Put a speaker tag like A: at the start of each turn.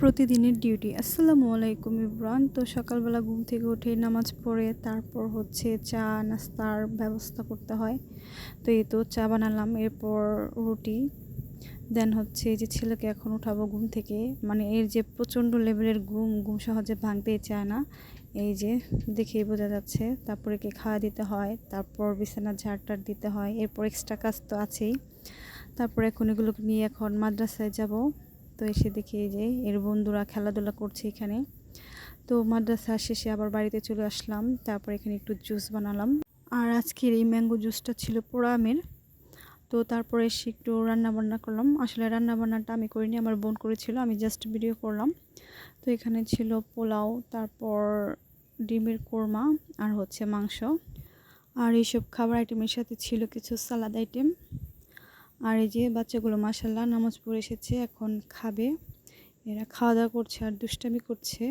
A: প্রতিদিনের ডিউটি আসসালামু আলাইকুম ইব্রান তো সকালবেলা ঘুম থেকে উঠে নামাজ পড়ে, তারপর হচ্ছে চা, নাস্তার ব্যবস্থা করতে হয়। তো এই তো চা বানালাম, এরপর রুটি। দেন হচ্ছে যে ছেলেকে এখন উঠাবো ঘুম থেকে। মানে এর যে প্রচণ্ড লেভেলের ঘুম ঘুম সহজে ভাঙতেই চায় না। এই যে দেখেই বোঝা যাচ্ছে, তারপরে কে খাওয়া দিতে হয়, তারপর বিছানা ঝাড়টার দিতে হয়, এরপর এক্সট্রা কাজ তো আছেই। তারপর এখন এগুলোকে নিয়ে এখন মাদ্রাসায় যাব। তো এসে দেখি যে এর বন্ধুরা খেলাধুলা করছে এখানে। তো মাদ্রাসা শেষে আবার বাড়িতে চলে আসলাম, তারপর এখানে একটু জুস বানালাম। আর আজকের এই ম্যাঙ্গো জুসটা ছিল পোড়া আমের। তো তারপরে এসে একটু রান্না বান্না করলাম। আসলে রান্না বান্নাটা আমি করিনি, আমার বোন করেছিল, আমি জাস্ট ভিডিও করলাম। তো এখানে ছিল পোলাও, তারপর ডিমের কোরমা আর হচ্ছে মাংস। আর এইসব খাবার আইটেমের সাথে ছিল কিছু সালাদ আইটেম আর এই যে বাচ্চাগুলো মাসাল্লাহ নামাজ পড়ে এসেছে, এখন খাবে। এরা খাওয়া দাওয়া করছে আর দুষ্টামি করছে।